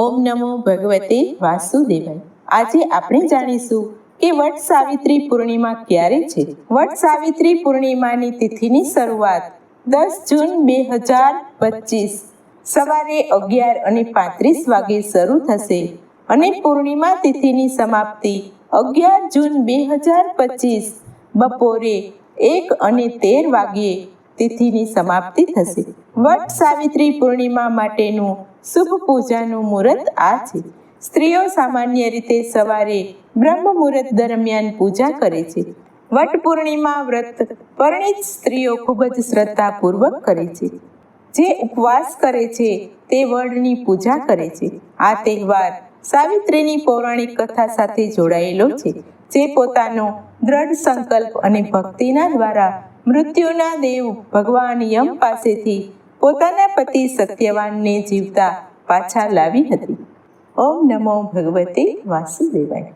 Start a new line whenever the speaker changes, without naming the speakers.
ઓમ નમો ભગવતે વાસુદેવાય. આજે આપણે જાણીશું કે વટ સાવિત્રી પૂર્ણિમા ક્યારે છે? વટ સાવિત્રી પૂર્ણિમાની તિથિની શરૂઆત દસ જૂન બે હજાર પચીસ. સવારે અગિયાર અને પાંત્રીસ વાગે શરૂ થશે અને પૂર્ણિમા તિથિની સમાપ્તિ અગિયાર જૂન બે હજાર પચીસ. બપોરે એક અને તેર વાગ્યે તિથિની સમાપ્તિ થશે. વટ સાવિત્રી પૂર્ણિમા માટેનું શુભ પૂજાનું મુહૂર્ત આ છે. સ્ત્રીઓ સામાન્ય રીતે સવારે બ્રહ્મ મુહૂર્ત દરમિયાન પૂજા કરે છે. વટ પૂર્ણિમા વ્રત પરણિત સ્ત્રીઓ ખૂબ જ શ્રદ્ધાપૂર્વક કરે છે. જે ઉપવાસ કરે છે તે વડની પૂજા કરે છે. આ તહેવાર સાવિત્રીની પૌરાણિક કથા સાથે જોડાયેલો છે. જે પોતાનો દ્રઢ સંકલ્પ અને ભક્તિના દ્વારા મૃત્યુના દેવ ભગવાન યમ પાસેથી પોતાના પતિ સત્યવાનને જીવતા પાછા લાવી હતી. ઓમ નમો ભગવતે વાસુદેવાય.